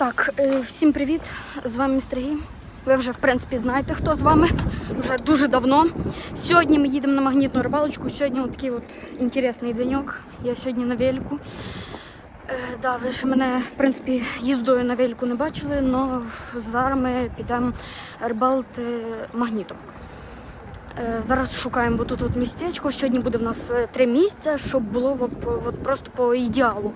Так, е, всім привіт! З вами містер Гі. Ви вже в принципі знаєте, хто з вами вже дуже давно. Сьогодні ми їдемо на магнітну рибалочку. Сьогодні от такий от інтересний деньок. Я сьогодні на велику. Е, да, ви ще мене в принципі їздою на велику не бачили, але зараз ми підемо рибалити магнітом. Е, Зараз шукаємо бо тут от містечко. Сьогодні буде в нас е, три місця, щоб було от просто по ідеалу.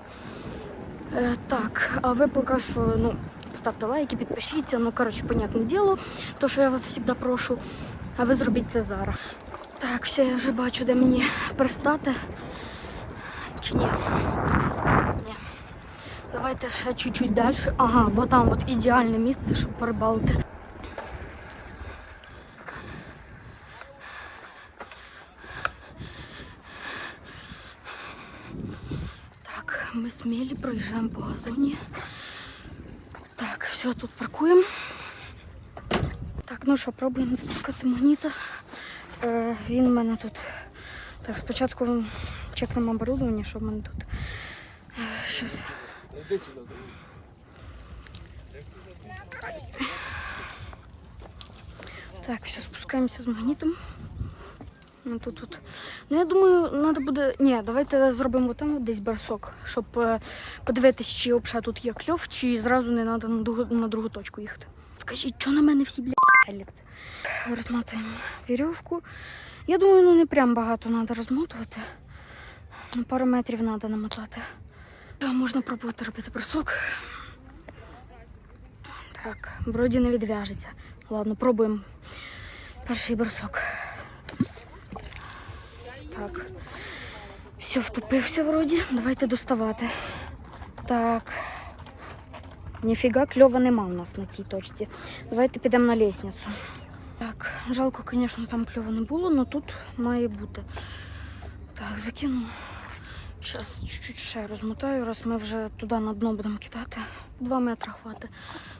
Е, так, а ви поки що, ну, ставте лайки, підпишіться. Ну, коротше, понятне діло, то, що я вас завжди прошу. А ви зробіть це зараз. Так, все, я вже бачу, де мені пристати. Чи ні? Ні. Давайте ще чуть-чуть далі. Ага, бо там от ідеальне місце, щоб порибалити. Так, ми смілі проїжджаємо по газоні. Так, все, тут паркуємо. Так, ну що, пробуємо запускати магніта. Е, він у мене тут. Так, спочатку чекнемо оборудовання, що в мене тут. Е. Сюди. Так, все, спускаємося з магнітом. Ну, тут, тут. Ну, я думаю, треба буде. Ні, давайте зробимо там десь бросок, щоб е, подивитись, чи взагалі тут є кльов, чи зразу не треба на другу, на другу точку їхати. Скажіть, що на мене всі бля пяляться? Розмотуємо вірьовку. Я думаю, ну не прям багато треба розмотувати. Ну, пару метрів треба намотати. Та, можна пробувати робити бросок. Так, вроді не відв'яжеться. Ладно, пробуємо. Перший бросок. Так. Все, втопився вроді. Давайте доставати. Так. Ніфіга кльова нема у нас на цій точці. Давайте підемо на лестницю. Так, жалко, звісно, там кльова не було, але тут має бути. Так, закину. Зараз чуть-чуть ще розмотаю, раз ми вже туди на дно будемо кидати. Два метри хватить.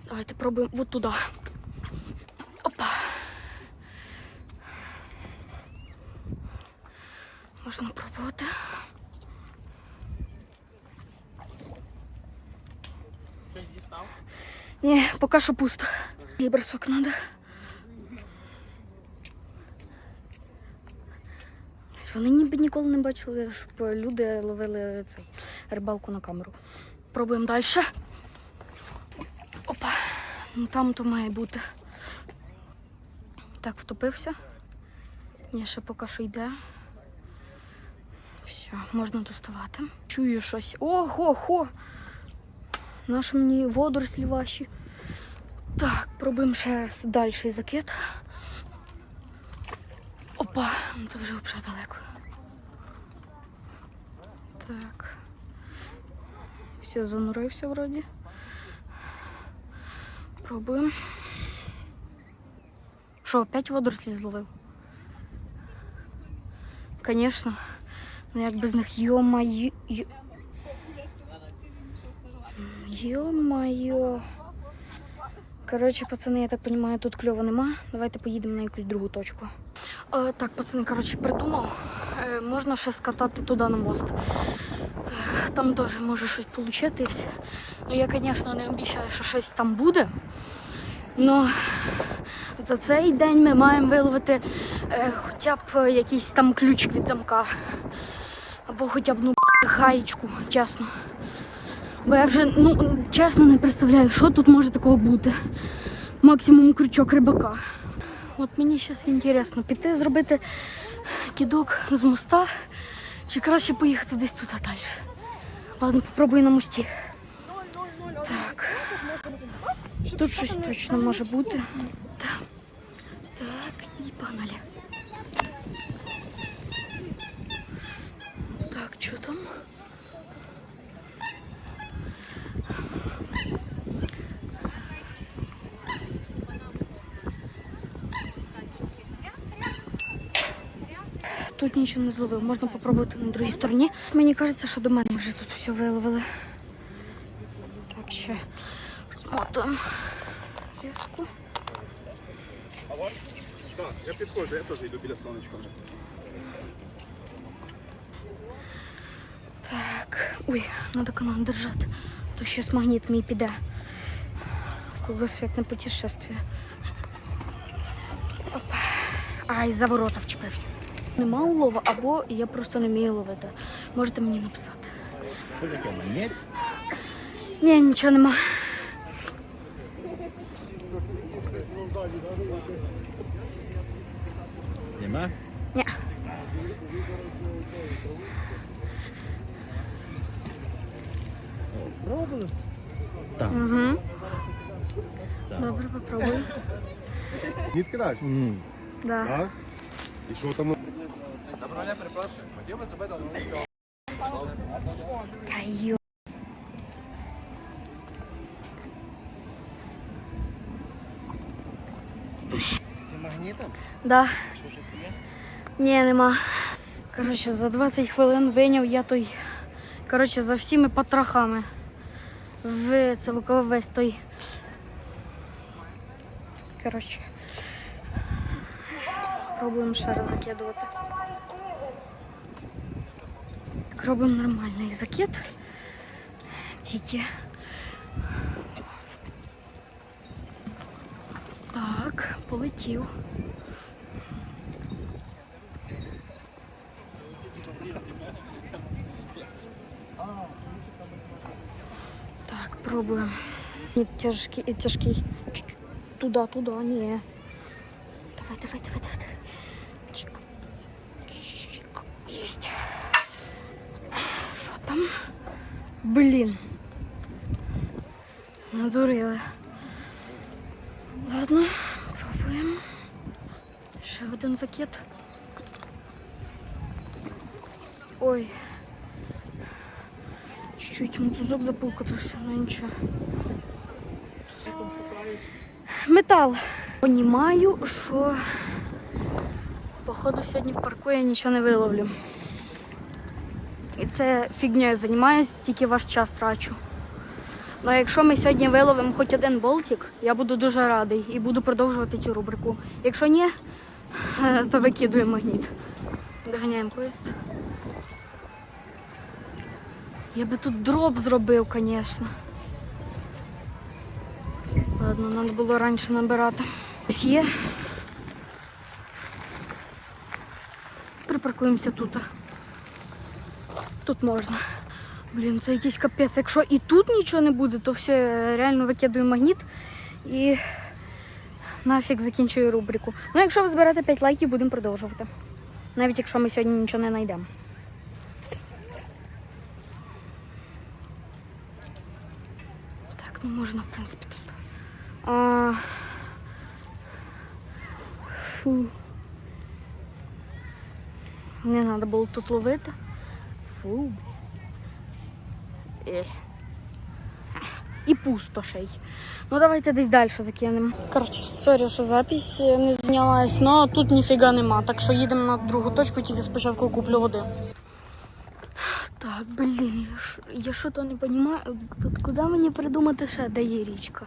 Давайте пробуємо от туди. Опа. Можна пробувати. Щось дістав? Ні, поки що пусто. І бросок треба. Вони ніби ніколи не бачили, щоб люди ловили цей рибалку на камеру. Пробуємо далі. Опа. Ну там то має бути. Так, втопився. Ні, ще поки що йде. Все, можна доставати. Чую щось. Ого-го! Наші мені водорослі ваші. Так, пробуємо ще раз далі закид. Опа, ну це вже взагалі далеко. Так. Все, занурився вроді. Пробуємо. Що, опять водорослі зловив? Звісно. Ну як без них йо-майо. йо- Йо-майо. Коротше, пацани, я так розумію, тут кльово нема. Давайте поїдемо на якусь другу точку. Е, так, пацани, коротше, придумав. Е, можна ще скатати туди на мост. Е, там теж може щось получитись. Ну, я, звісно, не обіцяю, що щось там буде. Ну, за цей день ми маємо виловити е, хоча б якийсь там ключик від замка. Або хоча б ну, гаєчку, чесно. Бо я вже ну, чесно не представляю, що тут може такого бути. Максимум крючок рибака. От мені зараз інтересно, піти зробити кідок з моста, чи краще поїхати десь туди далі. Ладно, попробую на мості. Так. Тут щось точно може бути. Так. Так, і погнали. Так, що там? Тут нічого не зловив. Можна попробувати на другій стороні. Мені кажеться, що до мене вже тут все виловили. Так, ще розмотуємо ліску. Так, я підходжу, я теж йду біля сонечка вже. Так. Ой, треба канал держати. То щось магніт мій піде. Кругосвітне путешествие. Опа. Ай, за ворота вчепився. Нема улова, або я просто не вмію ловити. Можете мені написати. Що таке, монет? Ні, нічого нема. Нема? Ні. Пробували? Так. Угу. Добре, попробуй. Нітки далі? Да. Так? І що там? Та йо. Ти магнітом? Да. Що є? Ні, нема. Коротше, за 20 хвилин вийняв я той. Коротше, за всіми потрохами. В це весь той. Коротше. Пробуємо ще раз закидувати. Робимо нормальний закид. Тільки. Так, полетів. Так, пробуем. Нет, тяжкий, э, тяжкий. Туда, туда, не. Давай, давай, давай, давай. Чик. Чик. Есть. Что там? Блин. Надурили. Ладно, пробуємо. Ще один закид. Ой. Чуть-чуть мотузок запулкатився, ну нічого. Метал. Понімаю, що походу сьогодні в парку я нічого не виловлю. І це фігньою займаюсь, тільки ваш час трачу. Ну а якщо ми сьогодні виловимо хоч один болтик, я буду дуже радий і буду продовжувати цю рубрику. Якщо ні, то викидуємо магніт. Доганяємо поїзд. Я би тут дроп зробив, звісно. Ладно, треба було раніше набирати. Ось є. Припаркуємося тут. Тут можна. Блін, це якийсь капець. Якщо і тут нічого не буде, то все, реально викидаю магніт і нафіг закінчую рубрику. Ну, якщо ви зберете 5 лайків, будемо продовжувати. Навіть якщо ми сьогодні нічого не знайдемо. Так, ну можна, в принципі, тут. А... Фу. Не треба було тут ловити. Фу. Ех. І пусто ще й. Ну давайте десь далі закинемо. Коротше, сорі, що запись не знялась, але тут ніфіга нема. Так що їдемо на другу точку, тільки спочатку куплю води. Так, блін, я що то не розумію. От куди мені придумати ще, де є річка?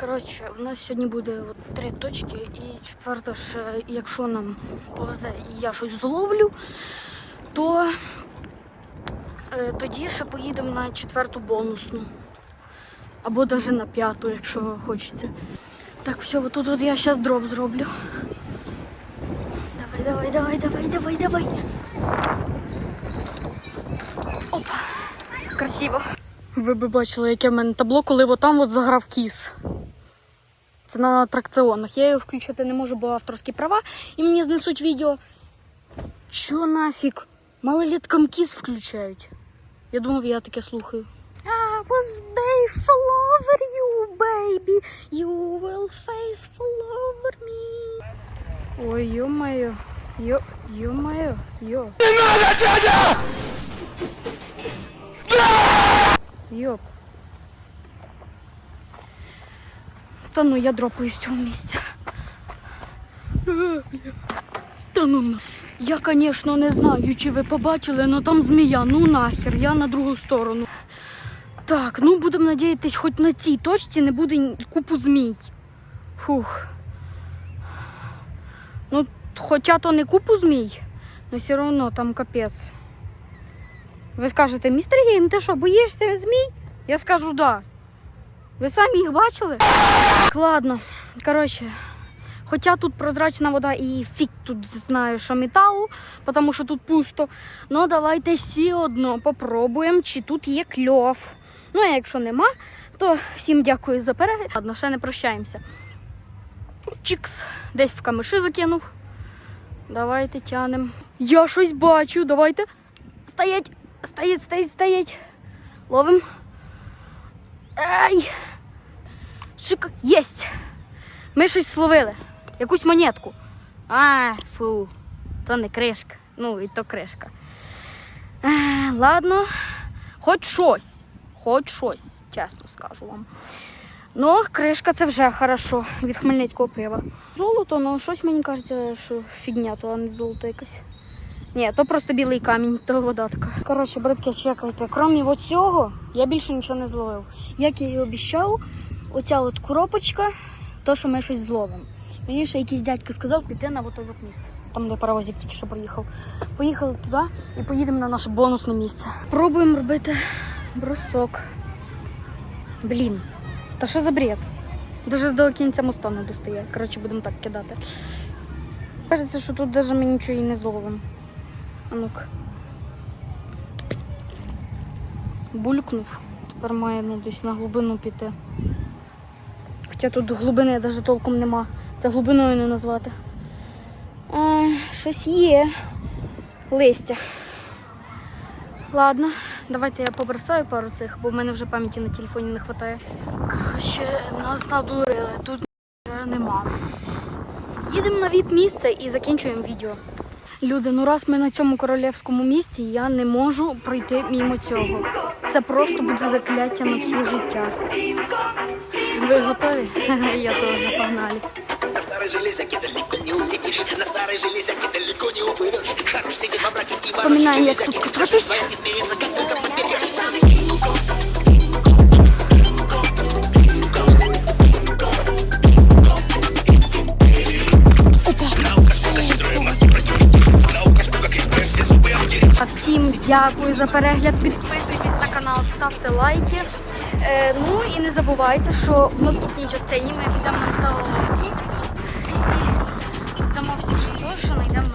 Коротше, в нас сьогодні буде от три точки, і четверта ще, якщо нам повезе і я щось зловлю, то е, тоді ще поїдемо на четверту бонусну. Або навіть на п'яту, якщо хочеться. Так, все, от тут от я зараз дроп зроблю. Давай, давай, давай, давай, давай, давай. Опа. Красиво. Ви б бачили, яке в мене табло, коли от там от заграв кіс. Це на атракціонах. Я його включити не можу, бо авторські права, і мені знесуть відео. Чо нафіг? Малоліткам кіс включають. Я думав, я таке слухаю. I was made fall over you, baby. You will face fall over me. Ой, ё-моё. Ё, ё-моё, ё. Йоп. Та ну я дропаю з цього місця. Та ну. Я, звісно, не знаю, чи ви побачили, але там змія. Ну нахер, я на другу сторону. Так, ну будемо надіятись, хоч на цій точці не буде купу змій. Фух. Ну, хоча то не купу змій, але все одно там капець. Ви скажете, містер Гейм, ти що, боїшся змій? Я скажу да. Ви самі їх бачили? Ладно. Коротше, хоча тут прозрачна вода і фіг тут знаю, що металу, тому що тут пусто. Ну давайте всі одно попробуємо, чи тут є кльов. Ну, а якщо нема, то всім дякую за перегляд. Ладно, ще не прощаємося. Чікс, десь в камиші закинув. Давайте тянем. Я щось бачу, давайте. Стоять, стоять, стоять, стоять. Ловим. Ай! Шик, єсть! Ми щось словили. Якусь монетку. А, фу, то не кришка. Ну, і то кришка. А, ладно, хоч щось. Хоч щось, чесно скажу вам. Ну, кришка це вже хорошо від хмельницького пива. Золото, ну щось мені кажеться, що фігня, то не золото якесь. Ні, то просто білий камінь, то вода така. Коротше, братки, чекайте. Крім оцього, я більше нічого не зловив. Як я і обіцяв, оця от коробочка, то, що ми щось зловимо. Мені ще якийсь дядько сказав піти на от от місце, там, де паровозик тільки що приїхав. Поїхали туди і поїдемо на наше бонусне місце. Пробуємо робити брусок. Блін, та що за бред? Даже до кінця моста не достає. Коротше, будемо так кидати. Кажеться, що тут навіть ми нічого і не зловимо. А ну-ка. Булькнув. Тепер має ну, десь на глибину піти. Хоча тут глибини навіть толком нема. Це глибиною не назвати. А, щось є. Листя. Ладно, давайте я побросаю пару цих, бо в мене вже пам'яті на телефоні не вистачає. Коротше, нас надурили, тут нема. Їдемо на віп місце і закінчуємо відео. Люди, ну раз ми на цьому королівському місці, я не можу пройти мимо цього. Це просто буде закляття на всю життя. Ви готові? Я теж погнали. На старой тут далеко Дякую за перегляд. Підписуйтесь на канал, ставте лайки. Е, ну і не забувайте, що в наступній частині ми підемо на металолом і здамо все, що знайдемо